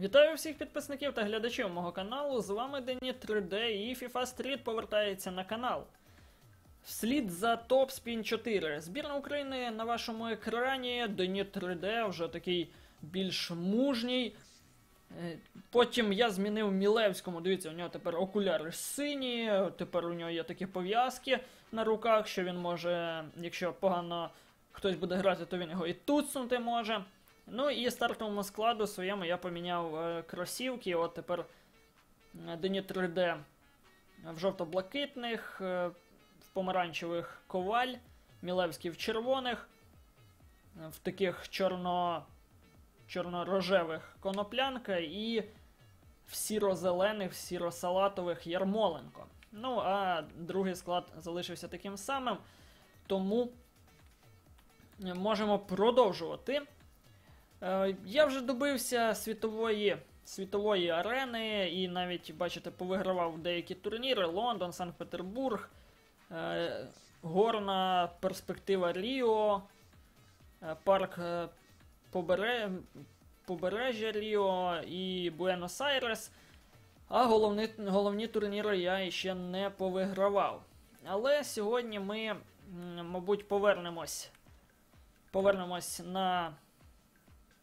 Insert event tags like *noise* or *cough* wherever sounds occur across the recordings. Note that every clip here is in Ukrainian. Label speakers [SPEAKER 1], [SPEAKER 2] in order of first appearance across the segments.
[SPEAKER 1] Вітаю всіх підписників та глядачів мого каналу. З вами Дені 3D і FIFA Street повертається на канал. Вслід за Spin 4. Збірна України на вашому екрані. Дені 3D вже такий більш мужній. Е, Потім я змінив Мілевському. Дивіться, у нього тепер окуляри сині, тепер у нього є такі пов'язки на руках, що він може, якщо погано хтось буде грати, то він його і туцнути може. Ну і стартовому складу своєму я поміняв е, кросівки. От тепер е, Дені 3D в жовто-блакитних, е, в помаранчевих коваль, Мілевський в червоних, в таких чорно, чорно-рожевих коноплянка і в сіро-зелених, в сіро-салатових Ярмоленко. Ну, а другий склад залишився таким самим, тому можемо продовжувати. Е, Я вже добився світової, світової арени і навіть, бачите, повигравав деякі турніри: Лондон, Санкт-Петербург, е, Горна перспектива Ріо, е, парк Побере... Побережжя Ріо і Буенос-Айрес. А головні, головні турніри я ще не повигравав. Але сьогодні ми, мабуть, повернемось. Повернемось на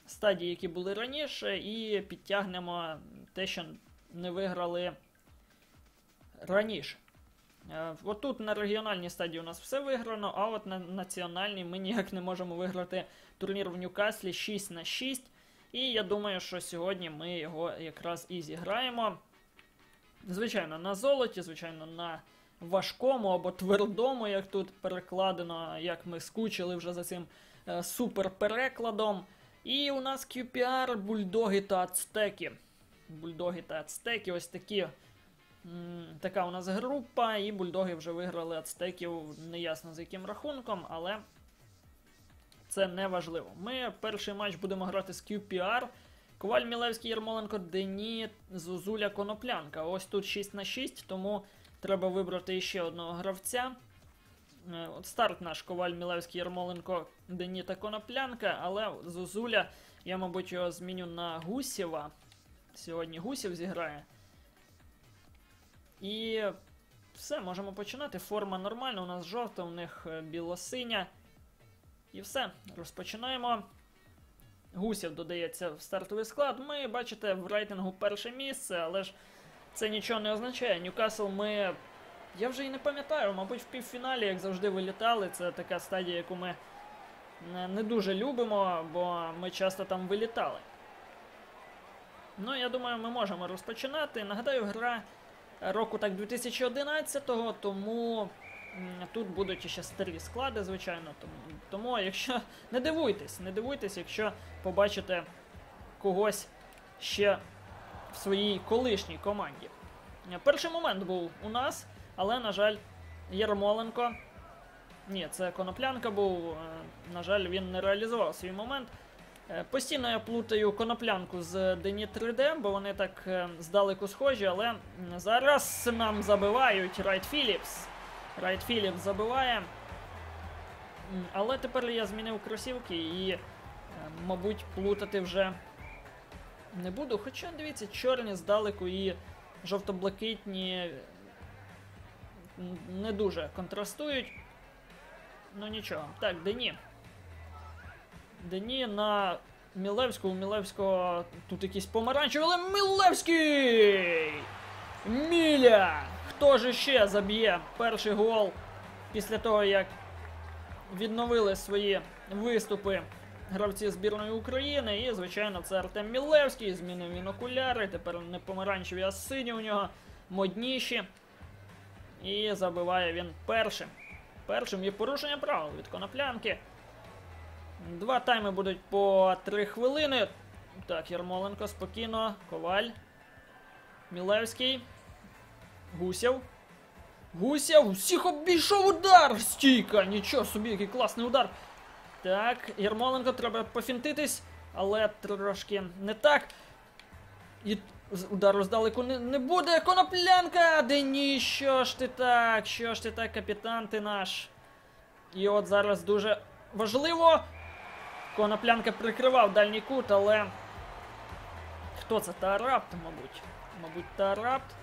[SPEAKER 1] стадії, які були раніше, і підтягнемо те, що не виграли раніше. Е, От тут на регіональній стадії у нас все виграно, а от на національній ми ніяк не можемо виграти турнір в Ньюкаслі 6 на 6. І я думаю, що сьогодні ми його якраз і зіграємо. Звичайно, на золоті, звичайно, на важкому або твердому, як тут перекладено, як ми скучили вже за цим е, супер-перекладом. І у нас QPR, бульдоги та ацтеки. Бульдоги та ацтеки, ось такі. Така у нас група, і бульдоги вже виграли ацтеків неясно з яким рахунком, але це не важливо. Ми перший матч будемо грати з QPR. Коваль Мілевський Ярмоленко, Дені, Зузуля Коноплянка. Ось тут 6 на 6, тому треба вибрати ще одного гравця. Е, От старт наш Коваль Мілевський Ярмоленко, Дені та Коноплянка, але Зозуля, я, мабуть, його зміню на Гусєва. Сьогодні Гусєв зіграє. І все, можемо починати. Форма нормальна, у нас жовта, у них е, білосиня. І все, розпочинаємо. Гусєв додається в стартовий склад. Ми, бачите, в рейтингу перше місце, але ж це нічого не означає. Ньюкасл ми я вже і не пам'ятаю, мабуть, в півфіналі, як завжди, вилітали. Це така стадія, яку ми не, дуже любимо, бо ми часто там вилітали. Ну, я думаю, ми можемо розпочинати. Нагадаю, гра року так 2011-го, тому тут будуть ще старі склади, звичайно. Тому, тому якщо не дивуйтесь, не дивуйтесь, якщо побачите когось ще в своїй колишній команді. Перший момент був у нас. Але, на жаль, Єрмоленко. Ні, це коноплянка був. е, На жаль, він не реалізував свій момент. Е, Постійно я плутаю коноплянку з Дені 3D, бо вони так е, здалеку схожі, але зараз нам забивають Райт Філіпс. Райт Філіпс забиває. Але тепер я змінив кросівки і, мабуть, плутати вже не буду. Хоча, дивіться, чорні здалеку і жовто-блакитні не дуже контрастують. Ну нічого. Так, Дені. Дені на Мілевську. У Мілевського тут якийсь помаранчевий, але Мілевський! Міля! Хто ж ще заб'є перший гол після того, як відновили свої виступи гравці збірної України? І, звичайно, це Артем Мілевський. Змінив він окуляри. Тепер не помаранчеві, а сині у нього модніші. І забиває він першим. Першим є порушення правил від коноплянки. Два тайми будуть по 3 хвилини. Так, Ярмоленко спокійно. Коваль. Мілевський. Гусєв. Гусєв. Всіх обійшов удар! Стійка! Нічого собі, який класний удар. Так, Ярмоленко треба пофінтитись, але трошки не так. І удару здалеку не, не буде. Коноплянка! Дені, що ж ти так? Що ж ти так, капітан ти наш? І от зараз дуже важливо. Коноплянка прикривав дальній кут, але Хто це? Тарапт, мабуть. Мабуть, Тарапт.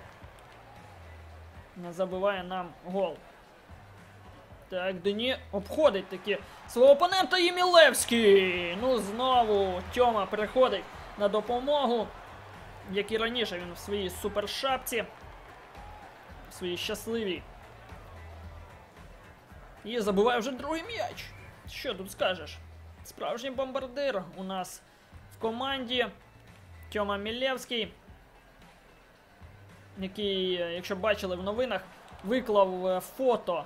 [SPEAKER 1] Не забиває нам гол. Так, Дені обходить таки свого опонента і Мілевський. Ну, знову Тьома приходить на допомогу. Як і раніше, він в своїй супершапці. В своїй щасливій. І забиває вже другий м'яч. Що тут скажеш? Справжній бомбардир у нас в команді. Тьома Мілевський. Який, якщо бачили в новинах, виклав е, фото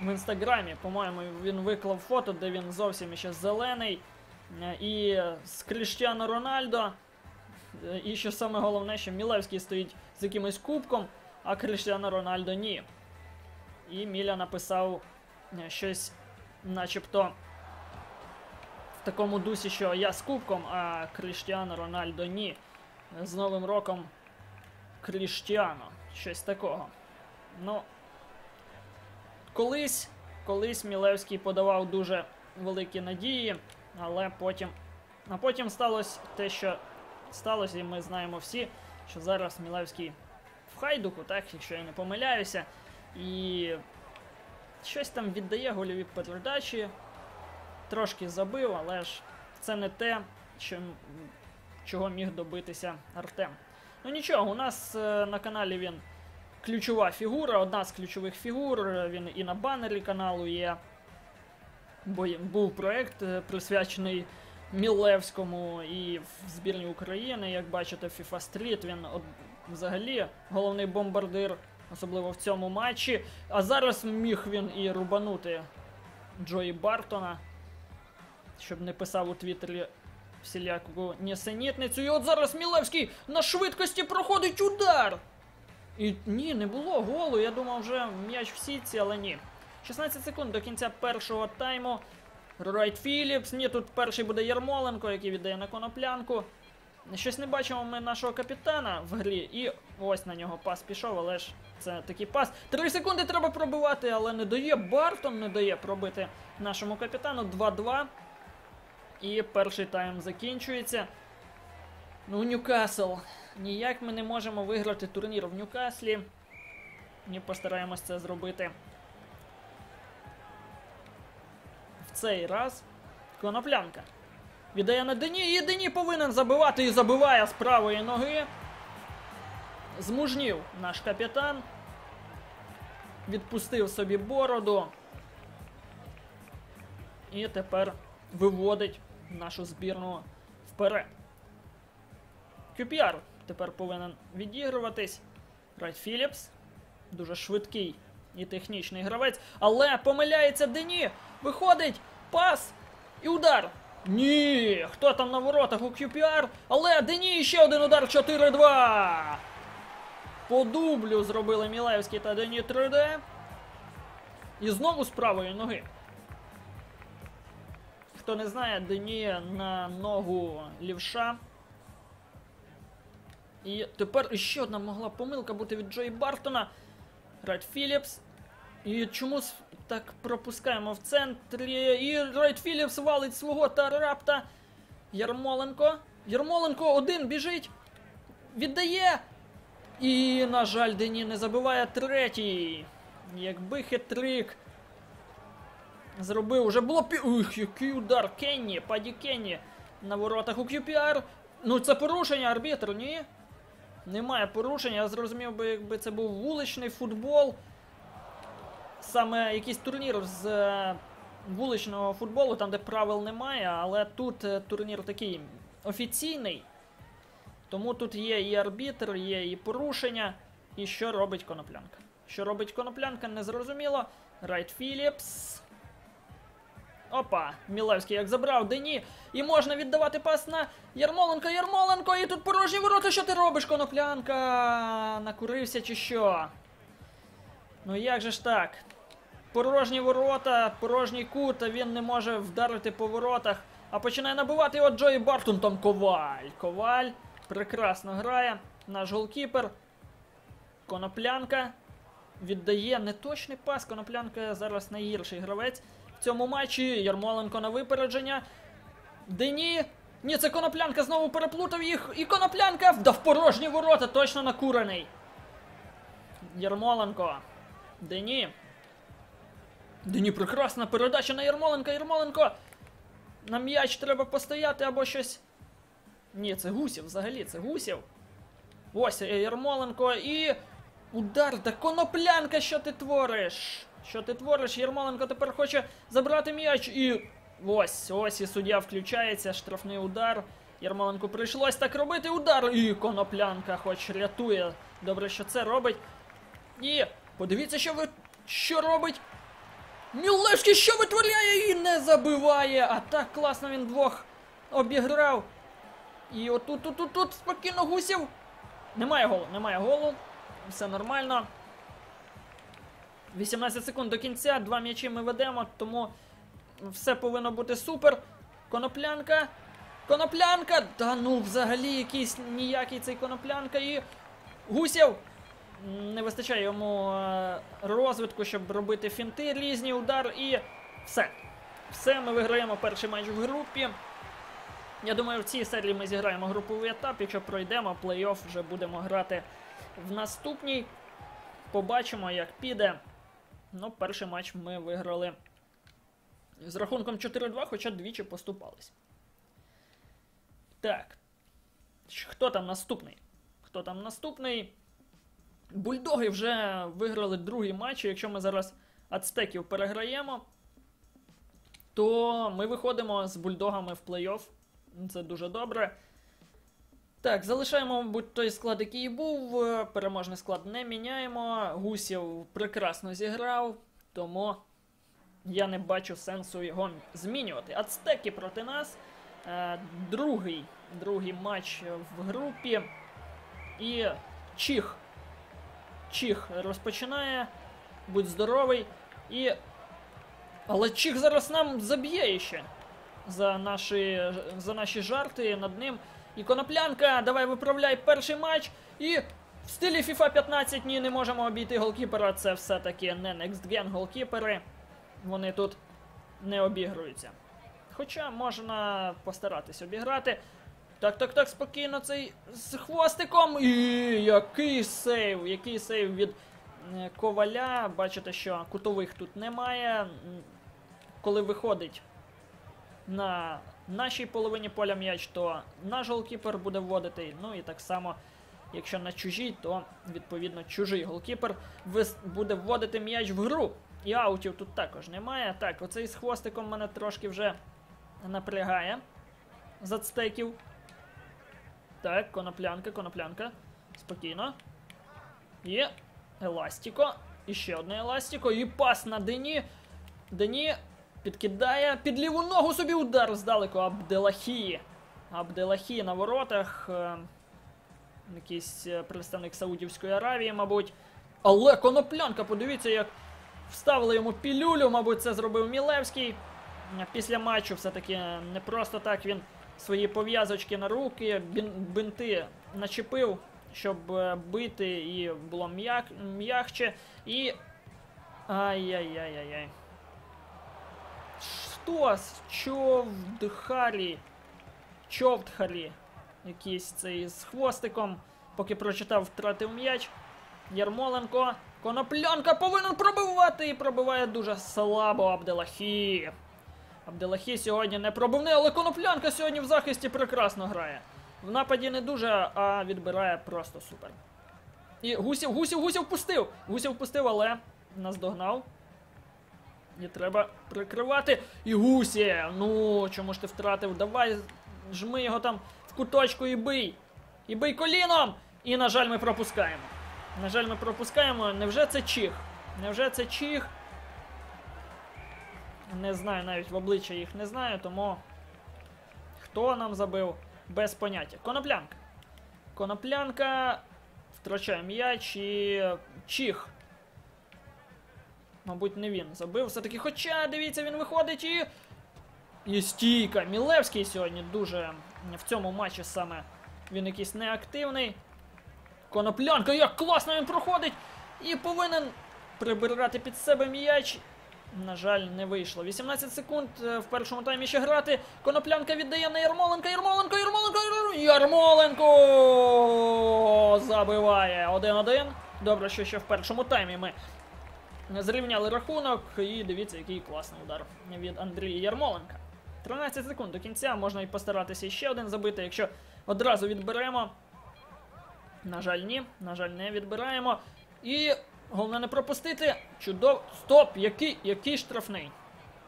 [SPEAKER 1] в інстаграмі. По-моєму, він виклав фото, де він зовсім ще зелений. Е, І з Кріштіано Рональдо. І що саме головне, що Мілевський стоїть з якимось кубком, а Кріштіано Рональдо ні. І Міля написав е, щось, начебто, в такому дусі, що я з кубком, а Кріштіано Рональдо ні. З Новим роком Кріштіано. Щось такого. Ну. Колись, колись Мілевський подавав дуже великі надії, але потім. А потім сталося те, що сталося, і ми знаємо всі, що зараз Мілевський в хайдуку, так, якщо я не помиляюся. І щось там віддає гольові передачі. Трошки забив, але ж це не те, що, м, чого міг добитися Артем. Ну нічого, у нас е, на каналі він ключова фігура, одна з ключових фігур. Він і на банері каналу є. Бо був проект е, присвячений Мілевському і в збірні України. Як бачите, FIFA Street він от, взагалі головний бомбардир, особливо в цьому матчі. А зараз міг він і рубанути Джої Бартона, щоб не писав у Твіттері всіляку нісенітницю. І от зараз Мілевський на швидкості проходить удар. І ні, не було голу. Я думав, вже м'яч в сітці, але ні. 16 секунд до кінця першого тайму. Райт Філіпс. Ні, тут перший буде Ярмоленко, який віддає на коноплянку. Щось не бачимо ми нашого капітана в грі. І ось на нього пас пішов, але ж це такий пас. Три секунди треба пробивати, але не дає. Бартон не дає пробити нашому капітану. 2-2. І перший тайм закінчується. Ну, Ньюкасл. Ніяк ми не можемо виграти турнір в Ньюкаслі. Ми постараємось це зробити. Цей раз коноплянка. Віддає на Дені, і Дені повинен забивати і забиває з правої ноги. Змужнів наш капітан. Відпустив собі бороду. І тепер виводить нашу збірну вперед. QPR тепер повинен відігруватись. Райт Філіпс. Дуже швидкий і технічний гравець. Але помиляється Дені. Виходить пас і удар. Ні, хто там на воротах у QPR? Але Дені ще один удар 4-2. По дублю зробили Мілевський та Дені 3D. І знову з правої ноги. Хто не знає, Дені на ногу лівша. І тепер ще одна могла помилка бути від Джої Бартона. Райт Філіпс. І чомусь так пропускаємо в центрі. І Райт Філіпс валить свого тарапта. Ярмоленко. Ярмоленко один біжить. Віддає. І, на жаль, Дені не забиває третій. Якби хитрик зробив, уже було пі... Ух, який удар Кенні, Паді Кенні на воротах у QPR. Ну це порушення арбітр, ні? Немає порушення, я зрозумів би, якби це був вуличний футбол. Саме якийсь турнір з е, вуличного футболу, там де правил немає, але тут е, турнір такий офіційний. Тому тут є і арбітр, є і порушення. І що робить коноплянка? Що робить коноплянка, незрозуміло. Райт Філіпс. Опа, Мілевський як забрав Дені. І можна віддавати пас на Ярмоленко, Ярмоленко, і тут порожні ворота. Що ти робиш, коноплянка? Накурився чи що? Ну як же ж так? Порожні ворота, порожній кут, він не може вдарити по воротах. А починає набивати його Джої Бартон там Коваль. Коваль прекрасно грає. Наш голкіпер. Коноплянка віддає неточний пас. Коноплянка зараз найгірший гравець в цьому матчі. Ярмоленко на випередження. Дені Ні, це коноплянка знову переплутав їх. І коноплянка вдав порожні ворота, точно накурений. Ярмоленко. Дені. Дені, прекрасна передача на Ярмоленка. Ярмоленко. На м'яч треба постояти або щось. Ні, це гусів взагалі, це гусів. Ось е, Ярмоленко і. Удар, та коноплянка, що ти твориш? Що ти твориш? Ярмоленко тепер хоче забрати м'яч і. Ось, ось і суддя включається, штрафний удар. Ярмоленку прийшлось так робити удар. І коноплянка хоч рятує. Добре, що це робить. І подивіться, що ви. що робить. Мілевський що витворяє і не забиває. А так класно він двох обіграв. І отут, тут, тут, тут спокійно гусів. Немає голу, немає голу. Все нормально. 18 секунд до кінця, два м'ячі ми ведемо, тому все повинно бути супер. Коноплянка. Коноплянка! Та ну взагалі якийсь ніякий цей коноплянка і. Гусєв! Не вистачає йому е, розвитку, щоб робити фінти, різні удар і все. Все, ми виграємо перший матч в групі. Я думаю, в цій серії ми зіграємо груповий етап. Якщо пройдемо, плей-офф вже будемо грати в наступній. Побачимо, як піде. Ну, перший матч ми виграли з рахунком 4-2, хоча двічі поступались. Так. Хто там наступний? Хто там наступний? Бульдоги вже виграли другий матч. Якщо ми зараз ацтеків переграємо, то ми виходимо з бульдогами в плей-офф. Це дуже добре. Так, залишаємо, мабуть, той склад, який був. Переможний склад не міняємо. Гусів прекрасно зіграв, тому я не бачу сенсу його змінювати. Ацтеки проти нас. Е, Другий, другий матч в групі. І Чіх. Чіх розпочинає. Будь здоровий. І. Але Чіх зараз нам заб'є ще за наші, за наші жарти над ним. І коноплянка, давай виправляй перший матч. І в стилі FIFA 15 ні, не можемо обійти голкіпера. Це все-таки не Next Gen голкіпери. Вони тут не обігруються. Хоча можна постаратись обіграти. Так, так, так, спокійно цей з хвостиком. І який сейв! Який сейв від е, коваля. Бачите, що кутових тут немає. Коли виходить на нашій половині поля м'яч, то наш голкіпер буде вводити. Ну і так само, якщо на чужій, то відповідно чужий голкіпер буде вводити м'яч в гру. І аутів тут також немає. Так, оцей з хвостиком мене трошки вже напрягає з ацтеків. Так, коноплянка, коноплянка. Спокійно. Є. Еластіко. І ще одне еластіко. І пас на Дені. Дені підкидає під ліву ногу собі удар здалеку. Абделахі. Абделахі на воротах. Е, Якийсь е, представник Саудівської Аравії, мабуть. Але коноплянка, подивіться, як вставили йому пілюлю, мабуть, це зробив Мілевський. Після матчу все-таки не просто так він свої пов'язочки на руки, бинти начепив, щоб е, бити і було м'як, м'ягче. І. Ай-яй-яй-яй-яй. Що з Човдхарі? Човдхарі. Якийсь цей з хвостиком. Поки прочитав, втратив м'яч. Ярмоленко. Коноплянка повинен пробивати і пробиває дуже слабо Абделахі. Абделахі сьогодні не пробивний, але коноплянка сьогодні в захисті прекрасно грає. В нападі не дуже, а відбирає просто супер. І гусів, гусів, гусів пустив! Гусів пустив, але наздогнав. І треба прикривати. І гусі! Ну, чому ж ти втратив? Давай, жми його там в куточку і бий! І бий коліном! І, на жаль, ми пропускаємо. На жаль, ми пропускаємо. Невже це Чіх? Невже це Чіх? Не знаю, навіть в обличчя їх не знаю, тому хто нам забив без поняття. Коноплянка. Коноплянка втрачає м'яч і Чіх. Мабуть, не він забив. Все-таки, хоча, дивіться, він виходить і. І стійка. Мілевський сьогодні дуже в цьому матчі саме він якийсь неактивний. Коноплянка, як класно він проходить! І повинен прибирати під себе м'яч. На жаль, не вийшло. 18 секунд е, в першому таймі ще грати. Коноплянка віддає на Ярмоленка. Ярмоленко, Ярмоленко, Яр- Ярмоленко забиває 1-1. Добре, що ще в першому таймі ми зрівняли рахунок. І дивіться, який класний удар від Андрія Ярмоленка. 13 секунд до кінця, можна і постаратися ще один забити, якщо одразу відберемо. На жаль, ні. На жаль, не відбираємо. І головне не пропустити. Чудово. Стоп! Який, який штрафний?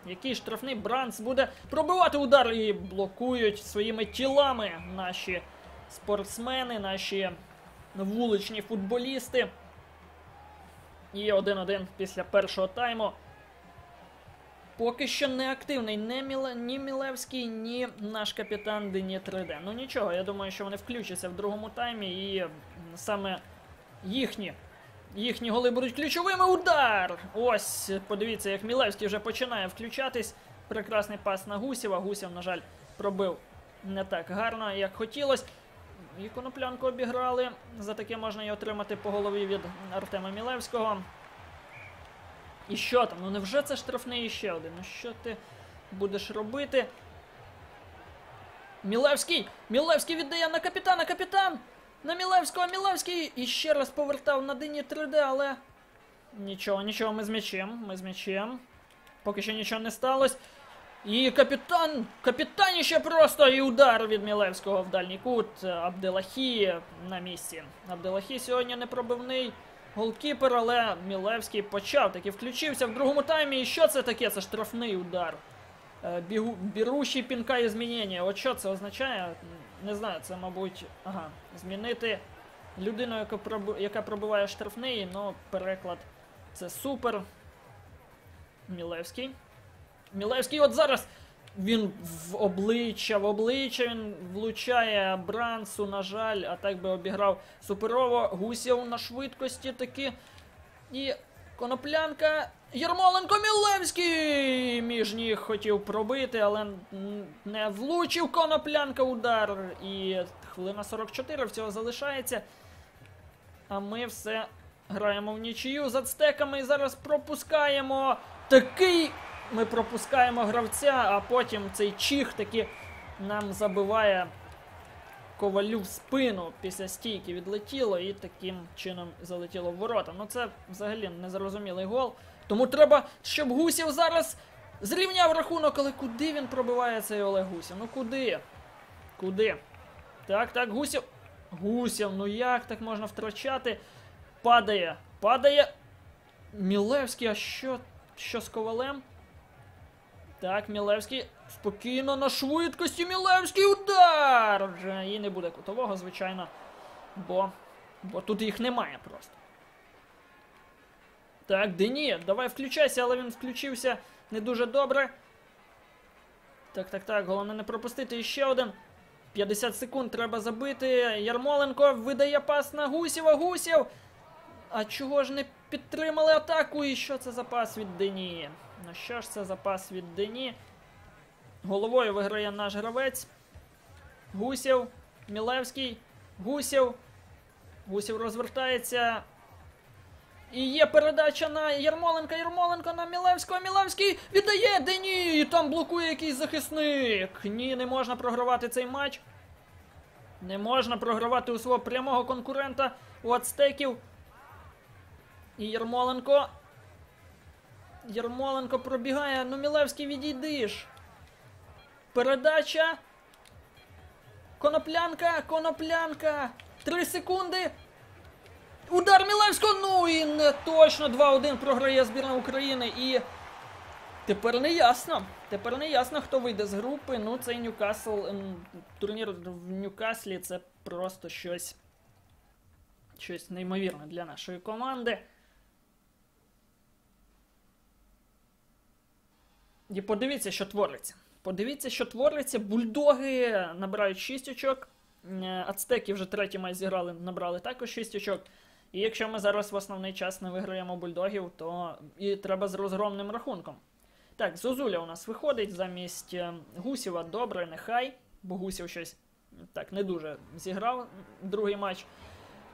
[SPEAKER 1] Який штрафний Бранц буде пробивати удар і блокують своїми тілами наші спортсмени, наші вуличні футболісти. І 1-1 після першого тайму. Поки що не активний ні, Міле, ні Мілевський, ні наш капітан Дені 3D. Ну нічого, я думаю, що вони включаться в другому таймі і саме їхні. Їхні голи будуть ключовими. Удар! Ось, подивіться, як Мілевський вже починає включатись. Прекрасний пас на Гусєва. Гусєв, на жаль, пробив не так гарно, як хотілося. І коноплянку обіграли. За таке можна і отримати по голові від Артема Мілевського. І що там? Ну невже це штрафний іще один? Ну що ти будеш робити? Мілевський! Мілевський віддає на капітана! Капітан! На Мілевського! Мілевський! І ще раз повертав на дині 3D, але. Нічого, нічого, ми з м'ячем. Ми з м'ячем. Поки що нічого не сталося. І капітан! Капітаніще просто! І удар від Мілевського в дальній кут. Абделахі на місці. Абделахі сьогодні не пробивний голкіпер, але Мілевський почав таки включився в другому таймі. І що це таке? Це штрафний удар. Е, Бігу, берущий пінка і змінення. От що це означає? Не знаю, це, мабуть, ага, змінити людину, яка, проби- яка пробиває штрафний, ну, переклад це супер. Мілевський. Мілевський от зараз він в обличчя, в обличчя він влучає Брансу, на жаль, а так би обіграв суперово. Гусєв на швидкості таки. І коноплянка. Ярмоленко Мілевський! Між ніг хотів пробити, але не влучив коноплянка удар. І хвилина 44 всього залишається. А ми все граємо в нічию з ацтеками і зараз пропускаємо. Такий ми пропускаємо гравця, а потім цей чіх таки нам забиває ковалю в спину після стійки відлетіло і таким чином залетіло в ворота. Ну це взагалі незрозумілий гол. Тому треба, щоб Гусєв зараз зрівняв рахунок, але куди він пробиває цей Олег Гусєв? Ну куди? Куди? Так, так, Гусєв. Гусєв, ну як так можна втрачати? Падає, падає. Мілевський, а що, що з ковалем? Так, Мілевський спокійно на швидкості. Мілевський удар! Вже і не буде кутового, звичайно. Бо, бо тут їх немає просто. Так, Дені, давай включайся, але він включився не дуже добре. Так, так, так, головне не пропустити іще один. 50 секунд треба забити. Ярмоленко видає пас на Гусєва. Гусєв. А чого ж не підтримали атаку? І що це за пас від Дені? Ну що ж це за пас від Дені? Головою виграє наш гравець. Гусєв, Мілевський, Гусєв. Гусєв розвертається. І є передача на Ярмоленка. Ярмоленко на Мілевського. Мілевський віддає Дені. І там блокує якийсь захисник. Ні, не можна програвати цей матч. Не можна програвати у свого прямого конкурента у ацтеків. І Ярмоленко. Ярмоленко пробігає. Ну, Мілевський відійдиш. Передача. Коноплянка, коноплянка. Три секунди. Удар Мілевського. Ну і не точно 2-1 програє збірна України. І тепер не ясно. Тепер не ясно, хто вийде з групи. Ну, цей Ньюкасл. ем, Турнір в Ньюкаслі це просто щось. Щось неймовірне для нашої команди. І подивіться, що твориться. Подивіться, що твориться. Бульдоги набирають 6 очок. Ацтеки вже третій матч зіграли, набрали також 6 очок. І якщо ми зараз в основний час не виграємо бульдогів, то і треба з розгромним рахунком. Так, Зозуля у нас виходить замість е, Гусєва. Добре, нехай, бо Гусєв щось так не дуже зіграв другий матч.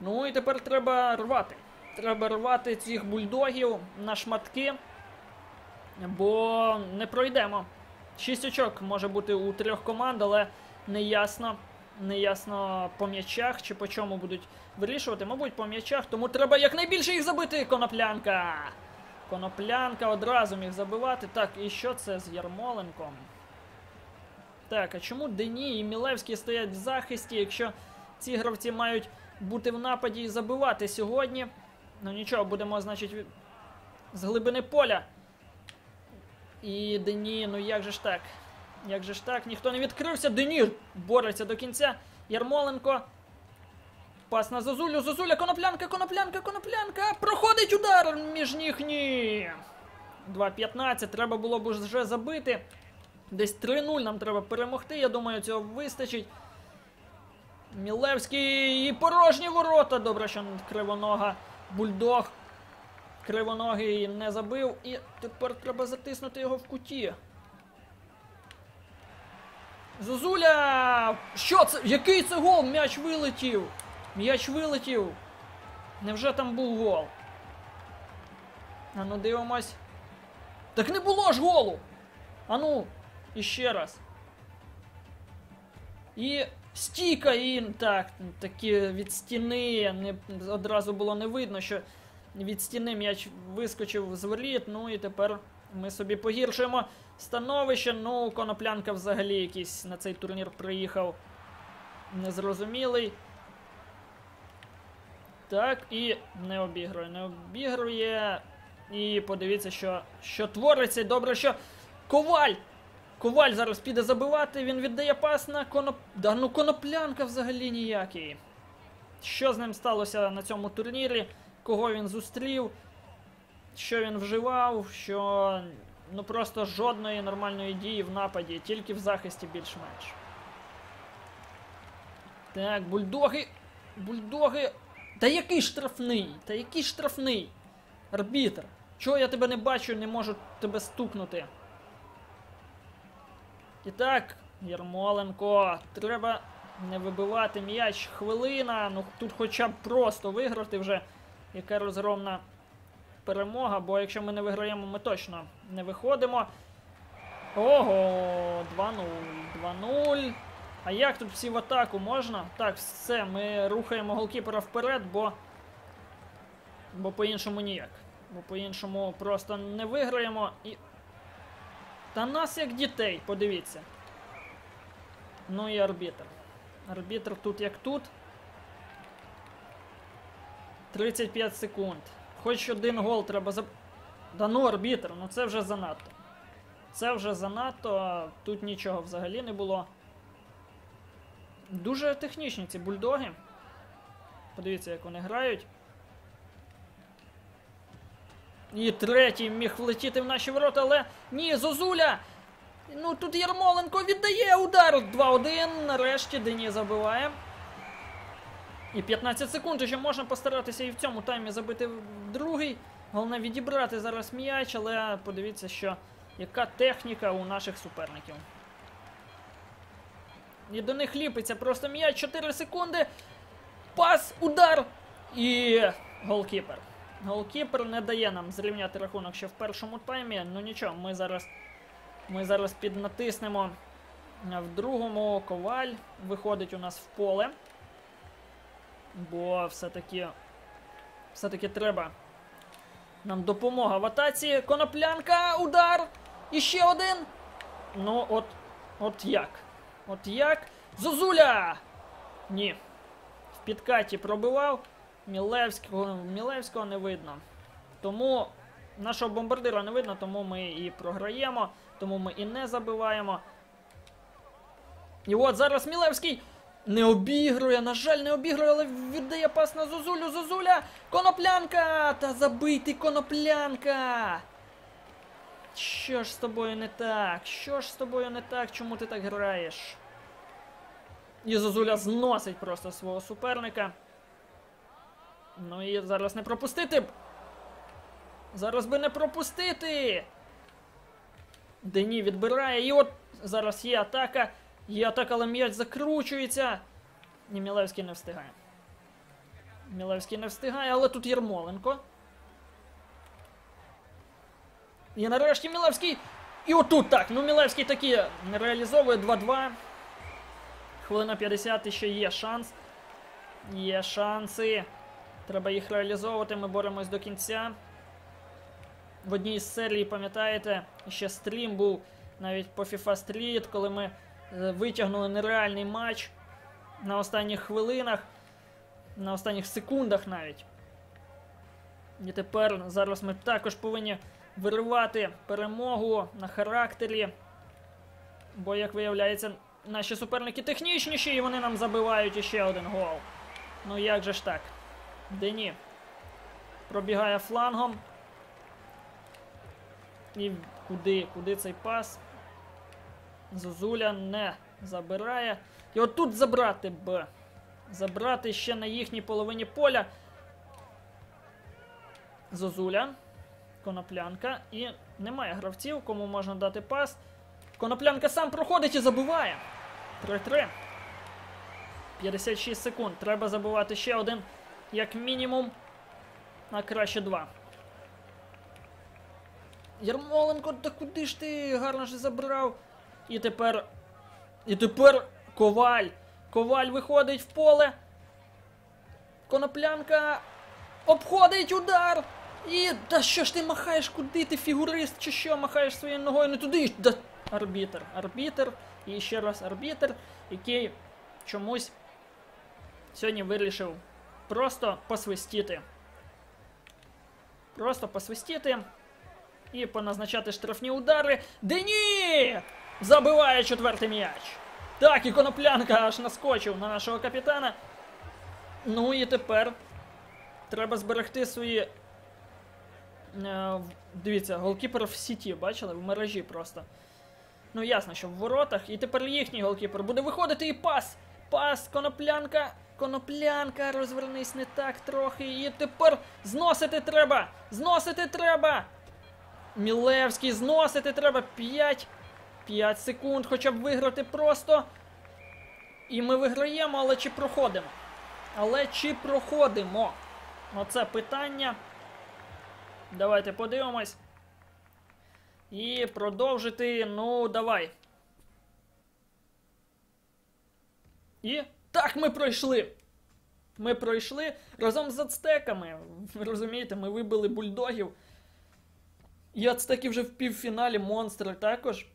[SPEAKER 1] Ну і тепер треба рвати. Треба рвати цих бульдогів на шматки. Бо не пройдемо. Шість очок може бути у трьох команд, але не ясно. По м'ячах чи по чому будуть вирішувати. Мабуть, по м'ячах, тому треба якнайбільше їх забити. Коноплянка. Коноплянка одразу міг забивати. Так, і що це з Ярмоленком? Так, а чому Дені і Мілевський стоять в захисті, якщо ці гравці мають бути в нападі і забивати сьогодні? Ну нічого, будемо, значить, з глибини поля. І Дені, ну як же ж так? Як же ж так? Ніхто не відкрився. Дені бореться до кінця. Ярмоленко. Пас на Зозулю. Зозуля, коноплянка, коноплянка, коноплянка. Проходить удар між ніг. Ні. 2-15. Треба було б вже забити. Десь 3-0 нам треба перемогти. Я думаю, цього вистачить. Мілевський і порожні ворота. Добре, що кривонога. Бульдог. Кривоногий не забив. І тепер треба затиснути його в куті. Зозуля! Що це? Який це гол? М'яч вилетів! М'яч вилетів! Невже там був гол? А ну дивимось. Так не було ж голу! Ану, іще раз. І стійка, і так, такі від стіни. Не, одразу було не видно, що від стіни м'яч вискочив з воріт. Ну і тепер ми собі погіршуємо становище. Ну, коноплянка взагалі якийсь на цей турнір приїхав незрозумілий. Так, і не обігрує, не обігрує. І подивіться, що, що твориться. Добре, що Коваль! Коваль зараз піде забивати, він віддає пас на коноп... Да ну коноплянка взагалі ніякий. Що з ним сталося на цьому турнірі? Кого він зустрів? Що він вживав? Що ну просто жодної нормальної дії в нападі, тільки в захисті більш-менш. Так, бульдоги. Бульдоги. Та який штрафний? Та який штрафний? Арбітр. Чого я тебе не бачу, не можу тебе стукнути? І так, Ярмоленко, треба не вибивати м'яч. Хвилина. Ну тут хоча б просто виграти вже. Яка розгромна перемога, бо якщо ми не виграємо, ми точно не виходимо. Ого, 2-0. 2-0. А як тут всі в атаку можна? Так, все, ми рухаємо голкіпера вперед, бо. Бо по-іншому ніяк. Бо по-іншому просто не виграємо і. Та нас як дітей, подивіться. Ну і арбітр. Арбітр тут як тут. 35 секунд. Хоч один гол треба за. Да ну арбітр, ну це вже занадто. Це вже занадто, тут нічого взагалі не було. Дуже технічні ці бульдоги. Подивіться, як вони грають. І третій міг влетіти в наші ворота, але ні, Зозуля! Ну тут Ярмоленко віддає удар 2-1. Нарешті Дені забиває. І 15 секунд ще можна постаратися і в цьому таймі забити другий. Головне відібрати зараз м'яч, але подивіться, що яка техніка у наших суперників. І до них ліпиться просто м'яч 4 секунди. Пас, удар і голкіпер. Голкіпер не дає нам зрівняти рахунок ще в першому таймі. Ну нічого, ми зараз ми зараз піднатиснемо в другому коваль. Виходить у нас в поле. Бо все-таки все-таки треба. Нам допомога в атаці. Коноплянка, удар! І ще один. Ну, от. От як? От як? Зозуля! Ні. В підкаті пробивав. Мілевського, Мілевського не видно. Тому нашого бомбардира не видно, тому ми і програємо, тому ми і не забиваємо. І от зараз Мілевський не обігрує, на жаль, не обігрує, але віддає пас на Зозулю. Зозуля! Коноплянка! Та забийте коноплянка! Що ж з тобою не так? Що ж з тобою не так? Чому ти так граєш? І Зозуля зносить просто свого суперника. Ну і зараз не пропустити. б. Зараз би не пропустити. Дені відбирає. І от зараз є атака. Є атака, але м'яч закручується. Ні, Мілевський не встигає. Мілевський не встигає, але тут Єрмоленко. І нарешті Мілевський. І отут так. Ну, Мілевський таки реалізовує 2-2. Хвилина 50 і ще є шанс. Є шанси. Треба їх реалізовувати. Ми боремось до кінця. В одній з серій, пам'ятаєте, ще стрім був навіть по FIFA Street, коли ми витягнули нереальний матч на останніх хвилинах, на останніх секундах навіть. І тепер зараз ми також повинні виривати перемогу на характері. Бо, як виявляється, наші суперники технічніші і вони нам забивають іще один гол. Ну як же ж так? Дені пробігає флангом. І куди? Куди цей пас? Зозуля не забирає. І отут забрати б. Забрати ще на їхній половині поля. Зозуля. Коноплянка. І немає гравців, кому можна дати пас. Коноплянка сам проходить і забиває. 3-3. 56 секунд. Треба забивати ще один, як мінімум. А краще два. Ярмоленко, та куди ж ти гарно ж забрав? І тепер. І тепер коваль. Коваль виходить в поле. Коноплянка обходить удар. І. Та що ж ти махаєш? Куди ти фігурист? Чи що махаєш своєю ногою не туди? Да. Арбітер. Арбітер. І ще раз арбітер, який чомусь сьогодні вирішив просто посвистіти. Просто посвистіти і поназначати штрафні удари. Дені! Забиває четвертий м'яч. Так, і коноплянка аж наскочив на нашого капітана. Ну і тепер треба зберегти свої. Е, дивіться, голкіпер в сіті, бачили? В мережі просто. Ну, ясно, що в воротах. І тепер їхній голкіпер буде виходити і пас. Пас, коноплянка. Коноплянка, розвернись не так трохи. І тепер зносити треба! Зносити треба! Мілевський, зносити треба 5. 5 секунд, хоча б виграти просто. І ми виграємо, але чи проходимо? Але чи проходимо? Оце питання. Давайте подивимось. І продовжити. Ну, давай. І так ми пройшли. Ми пройшли разом з ацтеками. Ви розумієте, ми вибили бульдогів. І ацтеки вже в півфіналі, монстри також.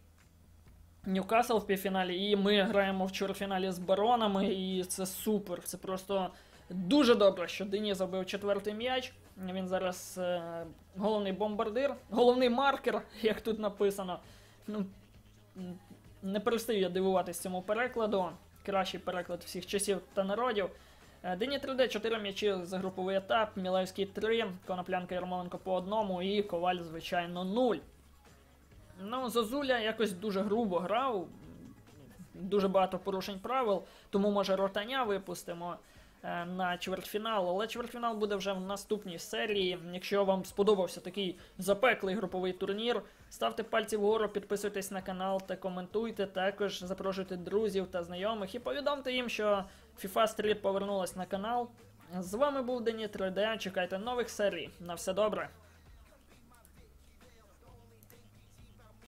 [SPEAKER 1] Ньюкасл в півфіналі, і ми граємо в чвертьфіналі з баронами, і це супер. Це просто дуже добре, що Дені забив четвертий м'яч. Він зараз е, головний бомбардир, головний маркер, *laughs* як тут написано. Ну, не перестаю я дивуватись цьому перекладу. Кращий переклад всіх часів та народів. Дині 3D, 4 м'ячі за груповий етап, Мілевський 3, Коноплянка Ярмоленко по одному і Коваль, звичайно, 0. Ну, Зозуля якось дуже грубо грав, дуже багато порушень правил, тому може ротаня випустимо е, на чвертьфінал. Але чвертьфінал буде вже в наступній серії. Якщо вам сподобався такий запеклий груповий турнір, ставте пальці вгору, підписуйтесь на канал та коментуйте. Також запрошуйте друзів та знайомих і повідомте їм, що FIFA Street повернулась на канал. З вами був Дені 3D. Чекайте нових серій. На все добре.